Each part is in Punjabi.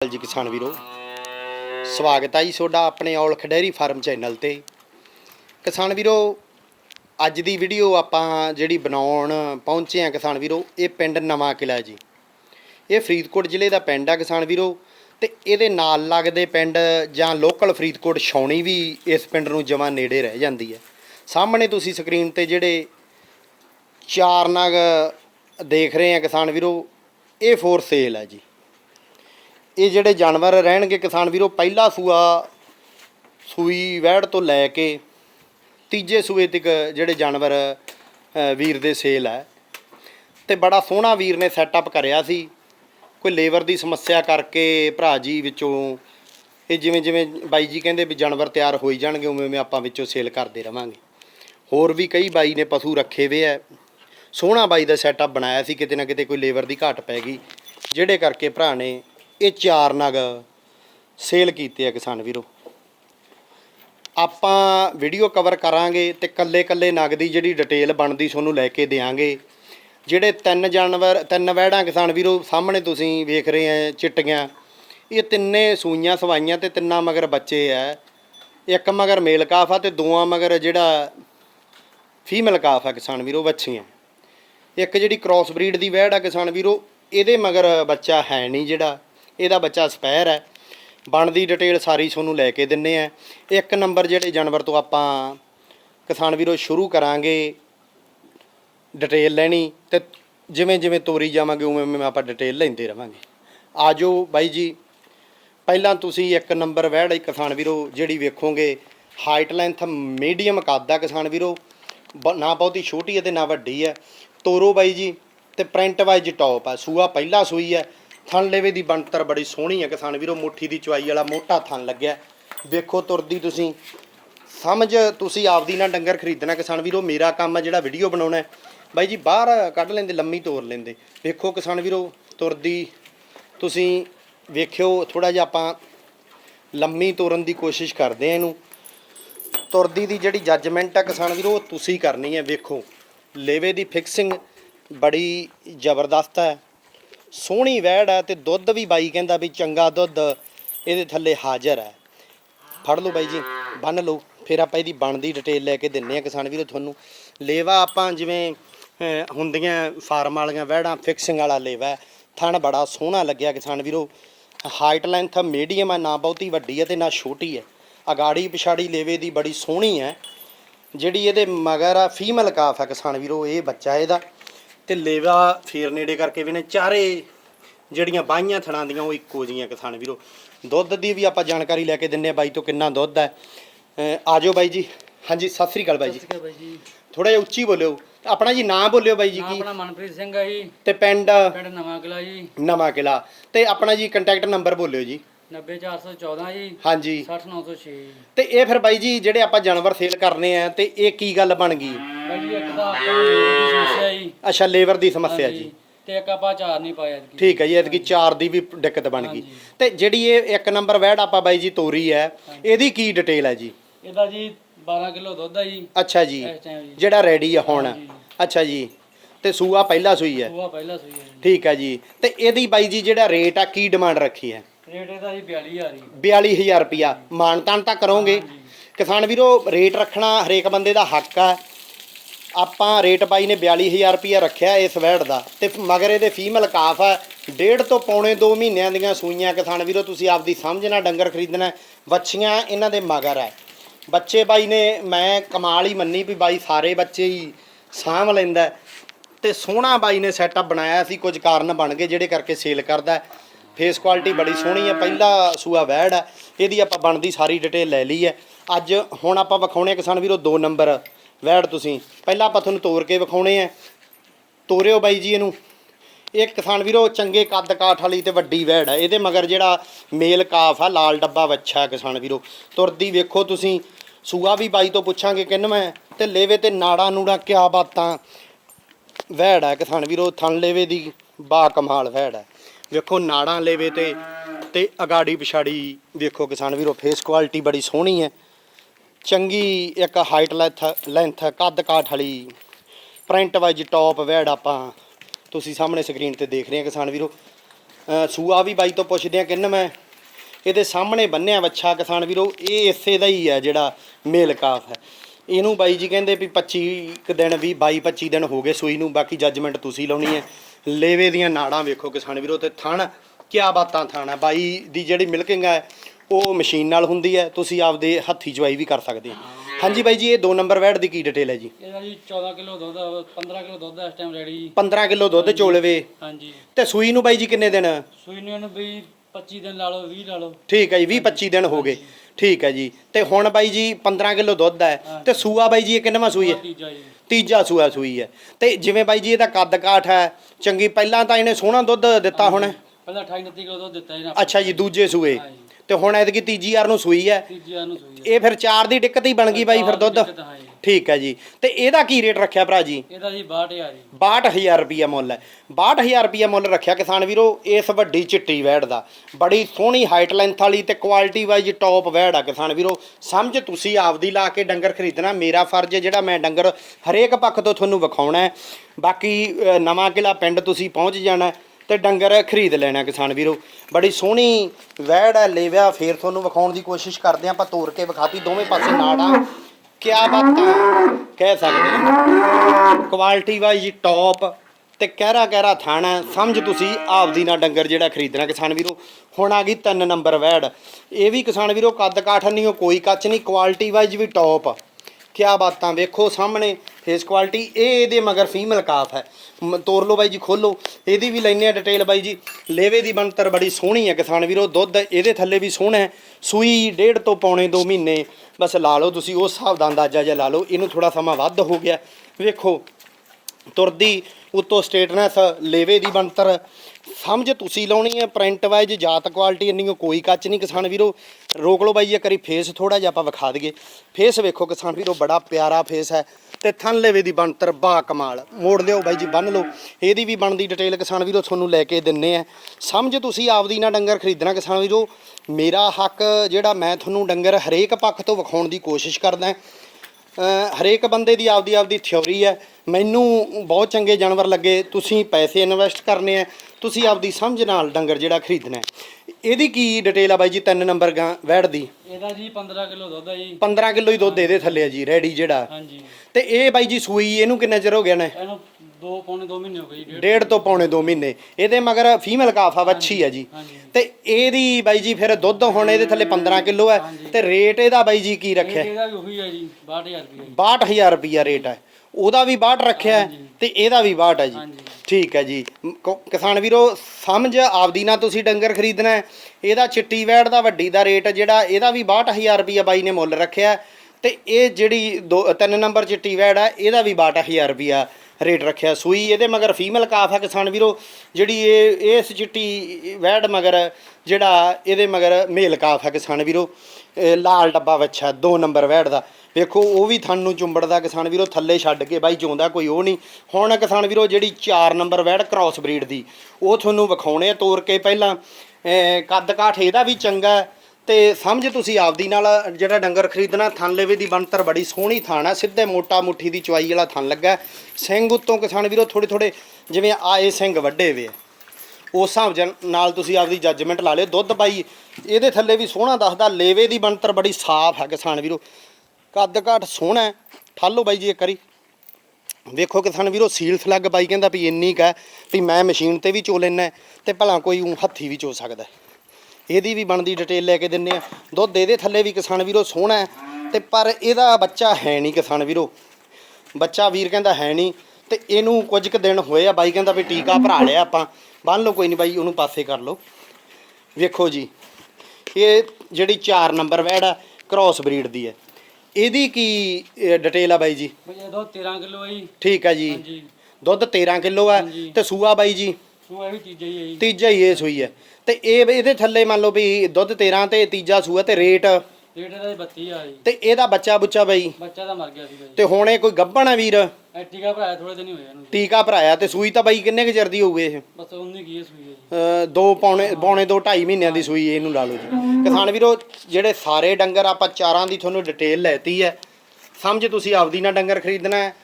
ਹਾਲ ਜੀ ਕਿਸਾਨ ਵੀਰੋ। ਸਵਾਗਤ ਹੈ ਜੀ ਤੁਹਾਡਾ ਆਪਣੇ ਔਲਖ ਡੈਰੀ ਫਾਰਮ ਚੈਨਲ ਤੇ। ਕਿਸਾਨ ਵੀਰੋ, ਅੱਜ ਦੀ ਵੀਡੀਓ ਆਪਾਂ ਜਿਹੜੀ ਬਣਾਉਣ ਪਹੁੰਚੇ ਆ ਕਿਸਾਨ ਵੀਰੋ, ਇਹ ਪਿੰਡ ਨਵਾਂ ਕਿਲਾ ਜੀ। ਇਹ ਫਰੀਦਕੋਟ ਜ਼ਿਲ੍ਹੇ ਦਾ ਪਿੰਡ ਆ ਕਿਸਾਨ ਵੀਰੋ ਤੇ ਇਹਦੇ ਨਾਲ ਲੱਗਦੇ ਪਿੰਡ ਜਾਂ ਲੋਕਲ ਫਰੀਦਕੋਟ ਛਾਉਣੀ ਵੀ ਇਸ ਪਿੰਡ ਨੂੰ ਜਮਾਂ ਨੇੜੇ ਰਹਿ ਜਾਂਦੀ ਹੈ। ਸਾਹਮਣੇ ਤੁਸੀਂ ਸਕਰੀਨ ਤੇ ਜਿਹੜੇ ਚਾਰ ਨਗ ਦੇਖ ਰਹੇ ਆ ਕਿਸਾਨ ਵੀਰੋ, ਇਹ ਫੋਰ ਸੇਲ ਹੈ ਜੀ। ਇਹ ਜਿਹੜੇ ਜਾਨਵਰ ਰਹਿਣਗੇ ਕਿਸਾਨ ਵੀਰੋ, ਪਹਿਲਾ ਸੂਆ ਸੂਈ ਵਹਿੜ ਤੋਂ ਲੈ ਕੇ ਤੀਜੇ ਸੂਏ ਤੱਕ ਜਿਹੜੇ ਜਾਨਵਰ ਵੀਰ ਦੇ ਸੇਲ ਹੈ। ਤੇ ਬੜਾ ਸੋਹਣਾ ਵੀਰ ਨੇ ਸੈਟਅਪ ਕਰਿਆ ਸੀ। ਕੋਈ ਲੇਬਰ ਦੀ ਸਮੱਸਿਆ ਕਰਕੇ ਭਰਾ ਜੀ ਵਿੱਚੋਂ ਇਹ ਜਿਵੇਂ ਜਿਵੇਂ ਬਾਈ ਜੀ ਕਹਿੰਦੇ ਵੀ ਜਾਨਵਰ ਤਿਆਰ ਹੋਈ ਜਾਣਗੇ, ਉਵੇਂ ਉਵੇਂ ਆਪਾਂ ਵਿੱਚੋਂ ਸੇਲ ਕਰਦੇ ਰਵਾਂਗੇ। ਹੋਰ ਵੀ ਕਈ ਬਾਈ ਨੇ ਪਸ਼ੂ ਰੱਖੇ ਵੇ ਐ ਸੋਹਣਾ ਬਾਈ ਦਾ ਸੈਟਅਪ ਬਣਾਇਆ ਸੀ, ਕਿਤੇ ਨਾ ਕਿਤੇ ਕੋਈ ਲੇਬਰ ਦੀ ਘਾਟ ਪੈ ਗਈ, ਜਿਹੜੇ ਕਰਕੇ ਭਰਾ ਨੇ ਇਹ ਚਾਰ ਨਗ ਸੇਲ ਕੀਤੇ ਆ ਕਿਸਾਨ ਵੀਰੋ। ਆਪਾਂ ਵੀਡੀਓ ਕਵਰ ਕਰਾਂਗੇ ਤੇ ਕੱਲੇ ਕੱਲੇ ਨਗ ਦੀ ਜਿਹੜੀ ਡਿਟੇਲ ਬਣਦੀ ਤੁਹਾਨੂੰ ਲੈ ਕੇ ਦੇਾਂਗੇ ਜਿਹੜੇ ਤਿੰਨ ਜਾਨਵਰ, ਤਿੰਨ ਵਹਿੜਾਂ ਕਿਸਾਨ ਵੀਰੋ ਸਾਹਮਣੇ ਤੁਸੀਂ ਵੇਖ ਰਹੇ ਆ, ਚਿੱਟੀਆਂ। ਇਹ ਤਿੰਨੇ ਸੂਈਆਂ ਸਵਾਈਆਂ ਤੇ ਤਿੰਨਾਂ ਮਗਰ ਬੱਚੇ ਆ। ਇੱਕ ਮਗਰ ਮੇਲ ਕਾਫ ਆ ਤੇ ਦੋਆਂ ਮਗਰ ਜਿਹੜਾ ਫੀਮੇਲ ਕਾਫ ਆ ਕਿਸਾਨ ਵੀਰੋ ਬੱਚੀਆਂ ਇੱਕ ਜਿਹੜੀ ਕ੍ਰਾਸ ਬਰੀਡ ਦੀ ਵਹਿੜ ਆ ਕਿਸਾਨ ਵੀਰੋ, ਇਹਦੇ ਮਗਰ ਬੱਚਾ ਹੈ ਨਹੀਂ ਜਿਹੜਾ। ਇਹਦਾ ਬੱਚਾ ਸਪੈਰ ਹੈ। ਬਣਦੀ ਡਿਟੇਲ ਸਾਰੀ ਤੁਹਾਨੂੰ ਲੈ ਕੇ ਦਿੰਨੇ ਆ। ਇੱਕ ਨੰਬਰ ਜਿਹੜੇ ਜਾਨਵਰ ਤੋਂ ਆਪਾਂ ਕਿਸਾਨ ਵੀਰੋ ਸ਼ੁਰੂ ਕਰਾਂਗੇ ਡਿਟੇਲ ਲੈਣੀ ਤੇ ਜਿਵੇਂ ਜਿਵੇਂ ਤੋਰੀ ਜਾਵਾਂਗੇ, ਉਵੇਂ ਉਵੇਂ ਆਪਾਂ ਡਿਟੇਲ ਲੈਂਦੇ ਰਵਾਂਗੇ। ਆਜੋ ਬਾਈ ਜੀ, ਪਹਿਲਾਂ ਤੁਸੀਂ ਇੱਕ ਨੰਬਰ ਵਹਿੜ ਇੱਕ ਕਿਸਾਨ ਵੀਰੋ, ਜਿਹੜੀ ਵੇਖੋਗੇ ਹਾਈਟ ਲੈਂਥ ਮੀਡੀਅਮ ਕੱਦ ਆ ਕਿਸਾਨ ਵੀਰੋ। ਬ- ਨਾ ਬਹੁਤੀ ਛੋਟੀ ਹੈ ਤੇ ਨਾ ਵੱਡੀ ਹੈ। ਤੋਰੋ ਬਾਈ ਜੀ, ਤੇ ਪ੍ਰਿੰਟ ਵਾਈਜ਼ ਟੌਪ ਆ। ਸੂਆ ਪਹਿਲਾ ਸੂਈ ਹੈ ਥਣ ਲੇਵੇ ਦੀ ਬਣਤਰ ਬੜੀ ਸੋਹਣੀ ਹੈ ਕਿਸਾਨ ਵੀਰੋ, ਮੁੱਠੀ ਦੀ ਚੁਆਈ ਵਾਲਾ ਮੋਟਾ ਥਣ ਲੱਗਿਆ। ਵੇਖੋ ਤੁਰਦੀ ਤੁਸੀਂ। ਸਮਝ ਤੁਸੀਂ ਆਪਦੀ ਨਾਲ ਡੰਗਰ ਖਰੀਦਣਾ ਕਿਸਾਨ ਵੀਰੋ, ਮੇਰਾ ਕੰਮ ਹੈ ਜਿਹੜਾ ਵੀਡੀਓ ਬਣਾਉਣਾ। ਬਾਈ ਜੀ, ਬਾਹਰ ਕੱਢ ਲੈਂਦੇ, ਲੰਮੀ ਤੋਰ ਲੈਂਦੇ। ਵੇਖੋ ਕਿਸਾਨ ਵੀਰੋ, ਤੁਰਦੀ ਤੁਸੀਂ ਵੇਖਿਓ ਥੋੜਾ ਜਿਹਾ ਆਪਾਂ ਲੰਮੀ ਤੋਰਨ ਦੀ ਕੋਸ਼ਿਸ਼ ਕਰਦੇ ਆ ਇਹਨੂੰ। ਤੁਰਦੀ ਦੀ ਜਿਹੜੀ ਜੱਜਮੈਂਟ ਆ ਕਿਸਾਨ ਵੀਰੋ, ਉਹ ਤੁਸੀਂ ਕਰਨੀ ਹੈ ਵੇਖੋ। ਲੇਵੇ ਦੀ ਫਿਕਸਿੰਗ ਬੜੀ ਜ਼ਬਰਦਸਤ ਹੈ ਸੋਹਣੀ ਵਹਿੜ ਹੈ ਤੇ ਦੁੱਧ ਵੀ ਬਾਈ ਕਹਿੰਦਾ ਵੀ ਚੰਗਾ ਦੁੱਧ, ਇਹਦੇ ਥੱਲੇ ਹਾਜ਼ਰ ਹੈ ਫੜ ਲਓ ਬਾਈ ਜੀ, ਬੰਨ ਲਓ, ਫਿਰ ਆਪਾਂ ਇਹਦੀ ਬਣਦੀ ਡਿਟੇਲ ਲੈ ਕੇ ਦਿੰਨੇ ਆ ਕਿਸਾਨ ਵੀਰੋ ਤੁਹਾਨੂੰ। ਲੇਵਾ ਆਪਾਂ ਜਿਵੇਂ ਹੁੰਦੀਆਂ ਫਾਰਮ ਵਾਲੀਆਂ ਵਹਿੜਾਂ ਫਿਕਸਿੰਗ ਵਾਲਾ ਲੇਵਾ ਹੈ। ਥਣ ਬੜਾ ਸੋਹਣਾ ਲੱਗਿਆ ਕਿਸਾਨ ਵੀਰੋ। ਹਾਈਟ ਲੈਂਥ ਮੀਡੀਅਮ ਹੈ ਨਾ ਬਹੁਤੀ ਵੱਡੀ ਹੈ ਤੇ ਨਾ ਛੋਟੀ ਹੈ ਅਗਾੜੀ ਪਿਛਾੜੀ ਲੇਵੇ ਦੀ ਬੜੀ ਸੋਹਣੀ ਹੈ ਜਿਹੜੀ ਇਹਦੇ ਮਗਰ ਆ ਫੀਮੇਲ ਕਾਫ ਹੈ ਕਿਸਾਨ ਵੀਰੋ, ਇਹ ਬੱਚਾ ਇਹਦਾ। ਤੇ ਲੇਵਾ ਫੇਰ ਨੇੜੇ ਕਰਕੇ ਵੀ ਨੇ ਚਾਰੇ ਜਿਹੜੀਆਂ ਬਾਈਆਂ ਥਣਾਂ ਦੀਆਂ ਉਹ ਇੱਕੋ ਜੀਆਂ ਕਿਸਾਨ ਵੀਰੋ। ਦੁੱਧ ਦੀ ਵੀ ਆਪਾਂ ਜਾਣਕਾਰੀ ਲੈ ਕੇ ਦਿੰਨੇ ਆ ਬਾਈ ਤੋਂ ਕਿੰਨਾ ਦੁੱਧ ਹੈ। ਆਜੋ ਬਾਈ ਜੀ। ਹਾਂਜੀ ਸਤਿ ਸ੍ਰੀ ਅਕਾਲ ਬਾਈ ਜੀ। ਸਤਿ ਸ਼੍ਰੀ ਅਕਾਲ ਬਾਈ ਜੀ। ਥੋੜਾ ਜਿਹਾ ਉੱਚੀ ਬੋਲਿਓ। ਆਪਣਾ ਜੀ ਨਾਂ ਬੋਲਿਓ ਬਾਈ ਜੀ ਕੀ? ਆਪਣਾ ਮਨਪ੍ਰੀਤ ਸਿੰਘ ਹੈ ਜੀ। ਤੇ ਪਿੰਡ? ਪਿੰਡ ਨਵਾਂ ਕਿਲਾ ਜੀ। ਨਵਾਂ ਕਿਲਾ ਤੇ ਆਪਣਾ ਜੀ ਕੰਟੈਕਟ ਨੰਬਰ ਬੋਲਿਓ ਜੀ। 90414 ਜੀ। ਹਾਂਜੀ। 60906 ਤੇ ਇਹ ਫਿਰ ਬਾਈ ਜੀ ਜਿਹੜੇ ਆਪਾਂ ਜਾਨਵਰ ਸੇਲ ਕਰਨੇ ਆ ਤੇ ਇਹ ਕੀ ਗੱਲ ਬਣ ਗਈ? ਬਾਈ ਜੀ ਇੱਕ ਤਾਂ ਆਪਾਂ ਨੂੰ ਦੀ ਸਮੱਸਿਆ ਜੀ ਅੱਛਾ ਲੇਬਰ ਦੀ ਸਮੱਸਿਆ ਜੀ। ਤੇ ਇੱਕ ਆਪਾਂ ਚਾਰ ਨਹੀਂ ਪਾਇਆ ਜੀ ਠੀਕ ਹੈ ਜੀ ਐਤਕੀ ਚਾਰ ਦੀ ਵੀ ਦਿੱਕਤ ਬਣ ਗਈ। ਹਾਂਜੀ। ਤੇ ਜਿਹੜੀ ਇਹ ਇੱਕ ਨੰਬਰ ਵੈੜ ਆਪਾਂ ਬਾਈ ਜੀ ਤੋਰੀ ਹੈ ਇਹਦੀ ਕੀ ਡਿਟੇਲ ਹੈ ਜੀ? ਇਹਦਾ ਜੀ 12 ਕਿਲੋ ਦੁੱਧ ਹੈ ਜੀ। ਅੱਛਾ ਜੀ। ਇਸ ਟਾਈਮ ਜੀ। ਜਿਹੜਾ ਰੈਡੀ ਆ ਹੁਣ। ਹਾਂਜੀ। ਅੱਛਾ ਜੀ। ਤੇ ਸੂਆ ਪਹਿਲਾ ਸੂਈ ਹੈ? ਉਹ ਪਹਿਲਾ ਸੂਈ ਹੈ ਜੀ। ਠੀਕ ਹੈ ਜੀ। ਤੇ ਇਹਦੀ ਬਾਈ ਜੀ ਜਿਹੜਾ ਰੇਟ ਆ ਕੀ ਡਿਮਾਂਡ ਰੱਖੀ ਹੈ? ਰੇਟ ਇਹਦਾ ਜੀ 42000 ਜੀ। 42000 ਰੁਪਿਆ ਮਾਨਤਾਨ ਤਾਂ ਕਰੋਗੇ। ਕਿਸਾਨ ਵੀਰੋ ਰੇਟ ਰੱਖਣਾ ਹਰੇਕ ਬੰਦੇ ਦਾ ਹੱਕ ਆ ਆਪਾਂ ਰੇਟ ਬਾਈ ਨੇ 42000 ਰੁਪਿਆ ਰੱਖਿਆ ਇਸ ਵੈੜ ਦਾ। ਤੇ ਮਗਰ ਇਹਦੇ ਫੀਮੇਲ ਕਾਫ ਆ ਡੇਢ ਤੋਂ ਪੌਣੇ 2 ਮਹੀਨਿਆਂ ਦੀਆਂ ਸੂਈਆਂ ਕਿਸਾਨ ਵੀਰੋ, ਤੁਸੀਂ ਆਪਦੀ ਸਮਝ ਨਾਲ ਡੰਗਰ ਖਰੀਦਣਾ ਹੈ। ਬੱਚੀਆਂ ਇਹਨਾਂ ਦੇ ਮਗਰ ਹੈ। ਬੱਚੇ ਬਾਈ ਨੇ ਮੈਂ ਕਮਾਲ ਹੀ ਮੰਨੀ ਵੀ ਬਾਈ ਸਾਰੇ ਬੱਚੇ ਹੀ ਸਾਂਭ ਲੈਂਦਾ ਹੈ। ਤੇ ਸੋਹਣਾ ਬਾਈ ਨੇ ਸੈਟਅਪ ਬਣਾਇਆ ਸੀ, ਕੁਝ ਕਾਰਨ ਬਣ ਗਏ ਜਿਹੜੇ ਕਰਕੇ ਸੇਲ ਕਰਦਾ ਫੇਸ ਕੁਆਲਿਟੀ ਬੜੀ ਸੋਹਣੀ ਹੈ, ਪਹਿਲਾ ਸੂਆ ਵੈੜ ਹੈ। ਇਹਦੀ ਆਪਾਂ ਬਣਦੀ ਸਾਰੀ ਡਿਟੇਲ ਲੈ ਲਈ ਹੈ। ਅੱਜ ਹੁਣ ਆਪਾਂ ਵਿਖਾਉਣੇ ਆ ਕਿਸਾਨ ਵੀਰੋ ਦੋ ਨੰਬਰ ਵੈੜ ਤੁਸੀਂ। ਪਹਿਲਾਂ ਆਪਾਂ ਤੁਹਾਨੂੰ ਤੋੜ ਕੇ ਵਿਖਾਉਣੇ ਆ। ਤੋਰਿਓ ਬਾਈ ਜੀ ਇਹਨੂੰ। ਇਹ ਕਿਸਾਨ ਵੀਰੋ, ਚੰਗੇ ਕੱਦ ਕਾਠ ਵਾਲੀ ਤੇ ਵੱਡੀ ਵੈੜ ਹੈ ਇਹਦੇ ਮਗਰ ਜਿਹੜਾ ਮੇਲ ਕਾਫ ਆ, ਲਾਲ ਡੱਬਾ ਵੱਛਾ ਕਿਸਾਨ ਵੀਰੋ। ਤੁਰਦੀ ਵੇਖੋ ਤੁਸੀਂ। ਸੂਆ ਵੀ ਬਾਈ ਤੋਂ ਪੁੱਛਾਂਗੇ ਕਿੰਨਵਾਂ ਹੈ ਤੇ ਲੇਵੇ ਤੇ ਨਾੜਾ ਨੂੜਾ ਕਿਆ ਬਾਤਾਂ। ਵੈੜ ਹੈ ਕਿਸਾਨ ਵੀਰੋ, ਥਣ ਲੇਵੇ ਦੀ ਬਾ ਕਮਾਲ ਵਹਿੜ ਹੈ ਵੇਖੋ ਨਾੜਾਂ ਲੇਵੇ ਤੇ ਤੇ ਅਗਾੜੀ ਪਿਛਾੜੀ ਵੇਖੋ ਕਿਸਾਨ ਵੀਰੋ ਫੇਸ ਕੁਆਲਿਟੀ ਬੜੀ ਸੋਹਣੀ ਹੈ। ਚੰਗੀ ਇੱਕ ਹਾਈਟ ਲੈਂਥ ਲੈਂਥ ਕੱਦ ਕਾਠ ਵਾਲੀ ਪ੍ਰਿੰਟ ਵਾਈਜ਼ ਟੌਪ ਵਹਿੜ ਆਪਾਂ ਤੁਸੀਂ ਸਾਹਮਣੇ ਸਕਰੀਨ ਤੇ ਦੇਖ ਰਹੇ ਹੋ ਕਿਸਾਨ ਵੀਰੋ। ਸੂਆ ਵੀ ਬਾਈ ਤੋਂ ਪੁੱਛਦੇ ਆ ਕਿੰਨ ਮੈਂ। ਇਹਦੇ ਸਾਹਮਣੇ ਬੰਨਿਆ ਵੱਛਾ ਕਿਸਾਨ ਵੀਰੋ, ਇਹ ਇਸੇ ਦਾ ਹੀ ਹੈ ਜਿਹੜਾ ਮੇਲ ਕਾਫ ਹੈ। ਇਹਨੂੰ ਬਾਈ ਜੀ ਕਹਿੰਦੇ ਵੀ 25 ਕੁ ਦਿਨ ਵੀ 22 25 ਦਿਨ ਹੋ ਗਏ ਸੂਈ ਨੂੰ, ਬਾਕੀ ਜੱਜਮੈਂਟ ਤੁਸੀਂ ਲਾਉਣੀ ਹੈ। ਲੇਵੇ ਦੀਆਂ ਨਾੜਾਂ ਵੇਖੋ ਕਿਸਾਨ ਵੀਰੋ ਤੇ ਥਣ, ਕਿਆ ਬਾਤਾਂ ਥਣ ਹੈ। ਬਾਈ ਦੀ ਜਿਹੜੀ ਮਿਲਕਿੰਗ ਹੈ ਉਹ ਮਸ਼ੀਨ ਨਾਲ ਹੁੰਦੀ ਹੈ ਤੁਸੀਂ ਆਪਦੇ ਹੱਥੀ ਚਵਾਈ ਵੀ ਕਰ ਸਕਦੇ ਹੋ। ਹਾਂਜੀ ਬਾਈ ਜੀ ਇਹ 2 ਨੰਬਰ ਵੈਟ ਦੀ ਕੀ ਡਿਟੇਲ ਹੈ ਜੀ? ਇਹਦਾ ਜੀ 14 ਕਿਲੋ ਦੁੱਧ ਆ, 15 ਕਿਲੋ ਦੁੱਧ ਇਸ ਟਾਈਮ ਰੈਡੀ ਜੀ 15 ਕਿਲੋ ਦੁੱਧ ਚੋਲਵੇ। ਹਾਂਜੀ। ਤੇ ਸੂਈ ਨੂੰ ਬਾਈ ਜੀ ਕਿੰਨੇ ਦਿਨ? ਸੂਈ ਨੂੰ ਇਹਨੂੰ ਵੀ 25 ਦਿਨ ਲਾ ਲਓ 20 ਲਾ ਲਓ। ਠੀਕ ਹੈ ਜੀ 20 25 ਦਿਨ ਹੋ ਗਏ। ਠੀਕ ਹੈ ਜੀ। ਤੇ ਹੁਣ ਬਾਈ ਜੀ 15 ਕਿਲੋ ਦੁੱਧ ਹੈ। ਤੇ ਸੂਆ ਬਾਈ ਜੀ ਇਹ ਕਿੰਨਵਾਂ ਸੂਈ ਹੈ? ਤੀਜਾ ਸੂਆ ਸੂਈ ਹੈ। ਤੇ ਜਿਵੇਂ ਬਾਈ ਜੀ ਇਹਦਾ ਕੱਦ ਕਾਠ ਹੈ ਚੰਗੀ ਪਹਿਲਾਂ ਤਾਂ ਇਹਨੇ ਸੋਹਣਾ ਦੁੱਧ ਦਿੱਤਾ ਹੁਣ। ਪਹਿਲਾਂ 28 29 ਕਿਲੋ ਦੁੱਧ ਦਿੱਤਾ ਇਹਨਾਂ ਅੱਛਾ ਜੀ ਦੂਜੇ ਸੂਏ। ਤੇ ਹੁਣ ਐਤਕੀ ਤੀਜੀ ਵਾਰ ਨੂੰ ਸੂਈ ਹੈ। ਤੀਜੀ ਨੂੰ ਸੂਈ ਹੈ। ਇਹ ਫਿਰ ਚਾਰ ਦੀ ਦਿੱਕਤ ਹੀ ਬਣ ਗਈ ਬਾਈ ਫਿਰ ਦੁੱਧ। ਦਿੱਕਤ ਹਾਂ ਜੀ। ਠੀਕ ਹੈ ਜੀ। ਤੇ ਇਹਦਾ ਕੀ ਰੇਟ ਰੱਖਿਆ ਭਰਾ ਜੀ? ਇਹਦਾ ਜੀ 62000 ਜੀ। 62000 ਰੁਪਿਆ ਮੁੱਲ ਹੈ। 62000 ਰੁਪਿਆ ਮੁੱਲ ਰੱਖਿਆ ਕਿਸਾਨ ਵੀਰੋ ਇਸ ਵੱਡੀ ਚਿੱਟੀ ਵੈੜ ਦਾ। ਬੜੀ ਸੋਹਣੀ ਹਾਈਟ ਲੈਂਥ ਵਾਲੀ ਤੇ ਕੁਆਲਿਟੀ ਵਾਈਜ਼ ਟੌਪ ਵੈੜ ਆ ਕਿਸਾਨ ਵੀਰੋ। ਸਮਝ ਤੁਸੀਂ ਆਪਦੀ ਲਾ ਕੇ ਡੰਗਰ ਖਰੀਦਣਾ। ਮੇਰਾ ਫਰਜ਼ ਹੈ ਜਿਹੜਾ ਮੈਂ ਡੰਗਰ ਹਰੇਕ ਪੱਖ ਤੋਂ ਤੁਹਾਨੂੰ ਵਿਖਾਉਣਾ ਹੈ। ਬਾਕੀ ਅ, ਨਵਾਂ ਕਿਲਾ ਪਿੰਡ ਤੁਸੀਂ ਪਹੁੰਚ ਜਾਣਾ ਹੈ। ਤੇ ਡੰਗਰ ਖਰੀਦ ਲੈਣਾ ਕਿਸਾਨ ਵੀਰੋ। ਬੜੀ ਸੋਹਣੀ ਵੈੜ ਹੈ, ਲੇਵਿਆ, ਫੇਰ ਤੁਹਾਨੂੰ ਵਿਖਾਉਣ ਦੀ ਕੋਸ਼ਿਸ਼ ਕਰਦੇ ਹਾਂ, ਆਪਾਂ ਤੋੜ ਕੇ ਵਿਖਾਤੀ, ਦੋਵੇਂ ਪਾਸੇ ਨਾੜਾਂ। ਕਿਆ ਬਾਤਾਂ ਕਹਿ ਸਕਦੇ ਕੁਆਲਿਟੀ ਵਾਈਜ਼ ਟੌਪ ਤੇ ਕਹਿਰਾ ਕਹਿਰਾ ਥਾਣਾ ਸਮਝ ਤੁਸੀਂ ਆਪਦੀ ਨਾਲ ਡੰਗਰ ਜਿਹੜਾ ਖਰੀਦਣਾ ਕਿਸਾਨ ਵੀਰੋ। ਹੁਣ ਆ ਗਈ ਤਿੰਨ ਨੰਬਰ ਵੈੜ ਇਹ ਵੀ ਕਿਸਾਨ ਵੀਰੋ ਕੱਦ ਕਾਠ ਨਹੀਂ, ਉਹ ਕੋਈ ਕੱਚ ਨਹੀਂ ਕੁਆਲਿਟੀ ਵਾਈਜ਼ ਵੀ ਟੌਪ ਕਿਆ ਬਾਤਾਂ ਵੇਖੋ ਸਾਹਮਣੇ। ਫੇਸ ਕੁਆਲਿਟੀ ਇਹ ਇਹਦੇ ਮਗਰ ਫੀਮੇਲ ਕਾਫ ਹੈ। ਮ- ਤੋਰ ਲਓ ਬਾਈ ਜੀ ਖੋਲੋ ਇਹਦੀ ਵੀ ਲੈਨੇ ਆ ਡਿਟੇਲ ਬਾਈ ਜੀ। ਲੇਵੇ ਦੀ ਬਣਤਰ ਬੜੀ ਸੋਹਣੀ ਹੈ ਕਿਸਾਨ ਵੀਰੋ। ਦੁੱਧ ਇਹਦੇ ਥੱਲੇ ਵੀ ਸੋਹਣਾ ਹੈ। ਸੂਈ ਡੇਢ ਤੋਂ ਪੌਣੇ 2 ਮਹੀਨੇ। ਬਸ ਲਾ ਲਓ ਤੁਸੀਂ, ਉਸ ਹਿਸਾਬ ਦਾ ਅੰਦਾਜ਼ਾ ਜਿਹਾ ਲਾ ਲਓ। ਇਹਨੂੰ ਥੋੜਾ ਸਮਾਂ ਵੱਧ ਹੋ ਗਿਆ। ਵੇਖੋ ਤੁਰਦੀ, ਉਤੋਂ ਸਟੇਟਨੈਸ ਲੇਵੇ ਦੀ ਬਣਤਰ। ਸਮਝ ਤੁਸੀਂ ਲਾਉਣੀ ਹੈ ਪ੍ਰਿੰਟ ਵਾਈਜ਼ ਜਾਤ ਕੁਆਲਿਟੀ ਇੰਨੀ ਓ ਕੋਈ ਕੱਚ ਨਹੀਂ ਕਿਸਾਨ ਵੀਰੋ। ਰੋਕ ਲਓ ਬਾਈ ਜੀ ਇੱਕ ਵਾਰੀ ਫੇਸ ਥੋੜਾ ਜਿਹਾ ਆਪਾਂ ਵਿਖਾ ਦਈਏ। ਫੇਸ ਵੇਖੋ ਕਿਸਾਨ ਵੀਰੋ, ਬੜਾ ਪਿਆਰਾ ਫੇਸ ਹੈ ਤੇ ਥਣ ਲੇਵੇ ਦੀ ਬਣਤਰ, ਬਾ ਕਮਾਲ। ਮੋੜ ਲਿਓ ਬਾਈ ਜੀ, ਬੰਨ ਲਓ। ਇਹਦੀ ਵੀ ਬਣਦੀ ਡਿਟੇਲ ਕਿਸਾਨ ਵੀਰੋ ਤੁਹਾਨੂੰ ਲੈ ਕੇ ਦਿੰਨੇ ਆ। ਸਮਝ ਤੁਸੀਂ ਆਪਦੀ ਨਾ ਡੰਗਰ ਖਰੀਦਣਾ ਕਿਸਾਨ ਵੀਰੋ। ਮੇਰਾ ਹੱਕ, ਜਿਹੜਾ ਮੈਂ ਤੁਹਾਨੂੰ ਡੰਗਰ ਹਰੇਕ ਪੱਖ ਤੋਂ ਵਿਖਾਉਣ ਦੀ ਕੋਸ਼ਿਸ਼ ਕਰਦਾ ਹਰੇਕ ਬੰਦੇ ਦੀ ਆਪਦੀ ਆਪਦੀ ਥਿਉਰੀ ਹੈ। ਮੈਨੂੰ ਬਹੁਤ ਚੰਗੇ ਜਾਨਵਰ ਲੱਗੇ ਤੁਸੀਂ ਪੈਸੇ ਇਨਵੈਸਟ ਕਰਨੇ ਆ ਤੁਸੀਂ ਆਪਦੀ ਸਮਝ ਨਾਲ ਡੰਗਰ ਜਿਹੜਾ ਖਰੀਦਣਾ ਹੈ। ਇਹਦੀ ਕੀ ਡਿਟੇਲ ਆ ਬਾਈ ਜੀ ਤਿੰਨ ਨੰਬਰ ਗਾਂ ਵੈੜ ਦੀ। ਇਹਦਾ ਜੀ 15 ਕਿਲੋ ਦੁੱਧ ਆ ਜੀ। 15 ਕਿਲੋ ਹੀ ਦੁੱਧ ਇਹਦੇ ਥੱਲੇ ਆ ਜੀ ਰੈਡੀ ਜਿਹੜਾ। ਹਾਂਜੀ। ਤੇ ਇਹ ਬਾਈ ਜੀ ਸੂਈ ਇਹਨੂੰ ਕਿੰਨੇ ਚਿਰ ਹੋ ਗਿਆ ਨੇ? ਇਹਨੂੰ 2 ਪੌਣੇ 2 ਮਹੀਨੇ ਹੋ ਗਏ ਜੀ ਡੇਢ ਤੋਂ ਪੌਣੇ 2 ਮਹੀਨੇ। ਇਹਦੇ ਮਗਰ ਫੀਮੇਲ ਕਾਫਾ ਵੱਛੀ ਹੈ ਜੀ। ਹਾਂਜੀ ਤੇ ਇਹਦੀ ਬਾਈ ਜੀ ਫਿਰ ਦੁੱਧ ਹੁਣ ਇਹਦੇ ਥੱਲੇ 15 ਕਿਲੋ ਹੈ ਤੇ ਰੇਟ ਇਹਦਾ ਬਾਈ ਜੀ ਕੀ ਇਹ- ਰੱਖਿਆ ਇਹਦਾ ਵੀ ਉਹੀ ਹੈ ਜੀ 62000 ਰੁਪਏ ਜੀ। 62000 ਰੁਪਿਆ ਰੇਟ ਹੈ ਉਹਦਾ ਵੀ 62 ਰੱਖਿਆ ਹੈ। ਤੇ ਇਹਦਾ ਵੀ 62 ਹੈ ਜੀ। ਠੀਕ ਹੈ ਜੀ। ਕ- ਕਿਸਾਨ ਵੀਰੋ ਸਮਝ ਆਪਦੀ ਨਾ ਤੁਸੀਂ ਡੰਗਰ ਖਰੀਦਣਾ ਹੈ। ਇਹਦਾ ਚਿੱਟੀ ਵੈੜ ਦਾ ਵੱਡੀ ਦਾ ਰੇਟ ਜਿਹੜਾ ਇਹਦਾ ਵੀ 62000 ਰੁਪਿਆ ਬਾਈ ਨੇ ਮੁੱਲ ਰੱਖਿਆ ਹੈ। ਤੇ ਇਹ ਜਿਹੜੀ ਦੋ ਤਿੰਨ ਨੰਬਰ ਚਿੱਟੀ ਵੈੜ ਹੈ ਇਹਦਾ ਵੀ 62000 ਰੁਪਿਆ ਰੇਟ ਰੱਖਿਆ ਸੂਈ ਇਹਦੇ ਮਗਰ ਫੀਮੇਲ ਕਾਫ ਹੈ ਕਿਸਾਨ ਵੀਰੋ ਜਿਹੜੀ ਇਹ ਇਸ ਚਿੱਟੀ ਵੈੜ ਮਗਰ ਜਿਹੜਾ ਇਹਦੇ ਮਗਰ ਮੇਲ ਕਾਫ ਹੈ ਕਿਸਾਨ ਵੀਰੋ। ਇਹ ਲਾਲ ਡੱਬਾ ਵੱਛਾ ਦੋ ਨੰਬਰ ਵੈੜ ਦਾ। ਵੇਖੋ, ਉਹ ਵੀ ਥਣ ਨੂੰ ਚੁੰਬੜਦਾ ਕਿਸਾਨ ਵੀਰੋ, ਥੱਲੇ ਛੱਡ ਕੇ ਬਾਈ ਜਿਉਂਦਾ ਕੋਈ ਉਹ ਨਹੀਂ। ਹੁਣ ਕਿਸਾਨ ਵੀਰੋ, ਜਿਹੜੀ 4 ਨੰਬਰ ਵੈੜ ਕ੍ਰਾਸ ਬਰੀਡ ਦੀ, ਉਹ ਤੁਹਾਨੂੰ ਵਿਖਾਉਣੇ ਆ ਤੋਰ ਕੇ ਪਹਿਲਾਂ। ਕੱਦ ਕਾਠ ਇਹਦਾ ਵੀ ਚੰਗਾ ਹੈ। ਤੇ ਸਮਝ ਤੁਸੀਂ ਆਪਦੀ ਨਾਲ, ਜਿਹੜਾ ਡੰਗਰ ਖਰੀਦਣਾ, ਥਣ ਲੇਵੇ ਦੀ ਬਣਤਰ ਬੜੀ ਸੋਹਣੀ ਥਾਣ ਹੈ। ਸਿੱਧੇ ਮੋਟਾ ਮੁੱਠੀ ਦੀ ਚਵਾਈ ਵਾਲਾ ਥਣ ਲੱਗਾ ਸਿੰਘ ਉੱਤੋਂ ਕਿਸਾਨ ਵੀਰੋ ਥੋੜੇ ਥੋੜੇ ਜਿਵੇਂ ਆਏ ਸਿੰਘ ਵੱਡੇ ਵੇ ਉਸ ਹਿਸਾਬ ਨਾਲ ਤੁਸੀਂ ਆਪਦੀ ਜੱਜਮੈਂਟ ਲਾ ਲਿਓ। ਦੁੱਧ ਪਾਈ ਇਹਦੇ ਥੱਲੇ ਵੀ ਸੋਹਣਾ ਦੱਸਦਾ, ਲੇਵੇ ਦੀ ਬਣਤਰ ਬੜੀ ਸਾਫ਼ ਹੈ ਕਿਸਾਨ ਵੀਰੋ। ਕੱਦ ਕਾਠ ਸੋਹਣਾ ਹੈ। ਠਾਲੋ ਬਾਈ ਜੀ ਇੱਕ ਵਾਰੀ। ਵੇਖੋ ਕਿਸਾਨ ਵੀਰੋ, ਸੀਲ ਸਲੱਗ ਬਾਈ ਕਹਿੰਦਾ ਵੀ ਇੰਨੀ ਕੁ ਵੀ ਮੈਂ ਮਸ਼ੀਨ ਤੇ ਵੀ ਚੋ ਲੈਣਾ ਤੇ ਭਲਾ ਕੋਈ ਊਂ ਹੱਥੀ ਵੀ ਚੋ ਸਕਦਾ ਇਹਦੀ ਵੀ ਬਣਦੀ ਡਿਟੇਲ ਲੈ ਕੇ ਦਿੰਨੇ ਆ ਦੁੱਧ ਇਹਦੇ ਥੱਲੇ ਵੀ ਕਿਸਾਨ ਵੀਰੋ ਸੋਹਣਾ ਹੈ ਤੇ ਪਰ ਇਹਦਾ ਬੱਚਾ ਹੈ ਨਹੀਂ ਕਿਸਾਨ ਵੀਰੋ। ਬੱਚਾ ਵੀਰ ਕਹਿੰਦਾ ਹੈ ਨਹੀਂ ਤੇ ਇਹਨੂੰ ਕੁਝ ਕੁ ਦਿਨ ਹੋਏ ਆ ਬਾਈ ਕਹਿੰਦਾ ਵੀ ਟੀਕਾ ਭਰਾ ਲਿਆ ਆਪਾਂ। ਬੰਨ ਲਓ ਕੋਈ ਨਹੀਂ ਬਾਈ, ਉਹਨੂੰ ਪਾਸੇ ਕਰ ਲਓ। ਵੇਖੋ ਜੀ, ਇਹ ਜਿਹੜੀ 4 ਨੰਬਰ ਵੈੜ ਆ ਕ੍ਰਾਸ ਬਰੀਡ ਦੀ ਹੈ। ਇਹਦੀ ਕੀ ਡਿਟੇਲ ਆ ਬਾਈ ਜੀ? ਬਈ ਇਹ ਦੁੱਧ 13 ਕਿਲੋ ਹੈ ਜੀ। ਠੀਕ ਆ ਜੀ। ਹਾਂਜੀ। ਦੁੱਧ 13 ਕਿਲੋ ਆ ਹਾਂਜੀ। ਤੇ ਸੂਆ ਬਾਈ ਜੀ? ਸੂ ਇਹ ਵੀ ਤੀਜਾ ਹੀ ਹੈ ਜੀ। ਤੀਜਾ ਹੀ ਇਹ ਸੂਈ ਹੈ ਤੇ ਇਹ ਇਹਦੇ ਥੱਲੇ ਮੰਨ ਲਓ ਵੀ ਦੁੱਧ 13 ਤੇ ਤੀਜਾ ਸੂਆ ਤੇ ਰੇਟ ਰੇਟ ਇਹਦਾ ਜੀ 32000 ਜੀ। ਤੇ ਇਹਦਾ ਬੱਚਾ ਬੁੱਚਾ ਬਾਈ? ਬੱਚਾ ਤਾਂ ਮਰ ਗਿਆ ਸੀਗਾ ਜੀ। ਤੇ ਹੁਣ ਇਹ ਕੋਈ ਗੱਭਣ ਆ ਵੀਰ? ਇਹ ਟੀਕਾ ਭਰਾਇਆ ਥੋੜੇ ਦਿਨ ਹੀ ਹੋਏ ਇਹਨੂੰ। ਟੀਕਾ ਭਰਾਇਆ ਤੇ ਸੂਈ ਤਾਂ ਬਾਈ ਕਿੰਨੇ ਕੁ ਚਿਰ ਦੀ ਹੋਊਗੀ ਇਹ? ਬਸ ਉਨੀ ਕੀ ਸੂਈ ਹੈ ਜੀ। ਅ, ਦੋ ਪੌਣੇ ਪੌਣੇ ਦੋ ਢਾਈ ਮਹੀਨਿਆਂ ਦੀ ਸੂਈ ਇਹਨੂੰ ਲਾ ਲਓ ਜੀ। ਕਿਸਾਨ ਵੀਰੋ ਜਿਹੜੇ ਸਾਰੇ ਡੰਗਰ ਆਪਾਂ ਚਾਰਾਂ ਦੀ ਤੁਹਾਨੂੰ ਡਿਟੇਲ ਲੈਤੀ ਹੈ। ਸਮਝ ਤੁਸੀਂ ਆਪਦੀ ਨਾਲ ਡੰਗਰ ਖਰੀਦਣਾ ਹੈ।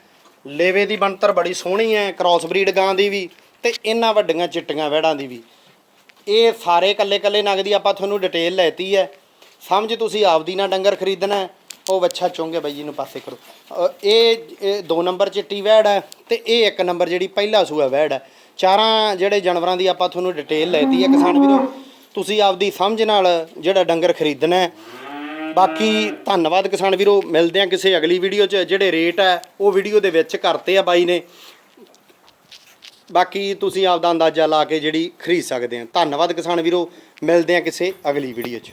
ਲੇਵੇ ਦੀ ਬਣਤਰ ਬੜੀ ਸੋਹਣੀ ਹੈ ਕ੍ਰਾਸ ਬਰੀਡ ਗਾਂ ਦੀ ਵੀ ਤੇ ਇਹਨਾਂ ਵੱਡੀਆਂ ਚਿੱਟੀਆਂ ਵਹਿੜਾਂ ਦੀ ਵੀ। ਇਹ ਸਾਰੇ ਕੱਲੇ ਕੱਲੇ ਨਗ ਦੀ ਆਪਾਂ ਤੁਹਾਨੂੰ ਡਿਟੇਲ ਲੈਤੀ ਹੈ। ਸਮਝ ਤੁਸੀਂ ਆਪਦੀ ਨਾ ਡੰਗਰ ਖਰੀਦਣਾ ਉਹ ਵੱਛਾ ਚੋਂਗੇ ਬਾਈ ਜੀ ਨੂੰ ਪਾਸੇ ਕਰੋ। ਇਹ ਇਹ ਦੋ ਨੰਬਰ ਚਿੱਟੀ ਵੈੜ ਹੈ ਤੇ ਇਹ ਇੱਕ ਨੰਬਰ ਜਿਹੜੀ ਪਹਿਲਾ ਸੂਆ ਵੈੜ ਹੈ। ਚਾਰਾਂ ਜਿਹੜੇ ਜਾਨਵਰਾਂ ਦੀ ਆਪਾਂ ਤੁਹਾਨੂੰ ਡਿਟੇਲ ਲੈਤੀ ਹੈ ਕਿਸਾਨ ਵੀਰੋ। ਤੁਸੀਂ ਆਪਦੀ ਸਮਝ ਨਾਲ ਜਿਹੜਾ ਡੰਗਰ ਖਰੀਦਣਾ ਹੈ। ਬਾਕੀ ਧੰਨਵਾਦ ਕਿਸਾਨ ਵੀਰੋ। ਮਿਲਦੇ ਆ ਕਿਸੇ ਅਗਲੀ ਵੀਡੀਓ 'ਚ। ਜਿਹੜੇ ਰੇਟ ਹੈ, ਉਹ ਵੀਡੀਓ ਦੇ ਵਿੱਚ ਕਰਤੇ ਆ ਬਾਈ ਨੇ। ਬਾਕੀ ਤੁਸੀਂ ਆਪਦਾ ਅੰਦਾਜ਼ਾ ਲਾ ਕੇ ਜਿਹੜੀ ਖਰੀਦ ਸਕਦੇ ਆ ਧੰਨਵਾਦ ਕਿਸਾਨ ਵੀਰੋ। ਮਿਲਦੇ ਆ ਕਿਸੇ ਅਗਲੀ ਵੀਡੀਓ 'ਚ।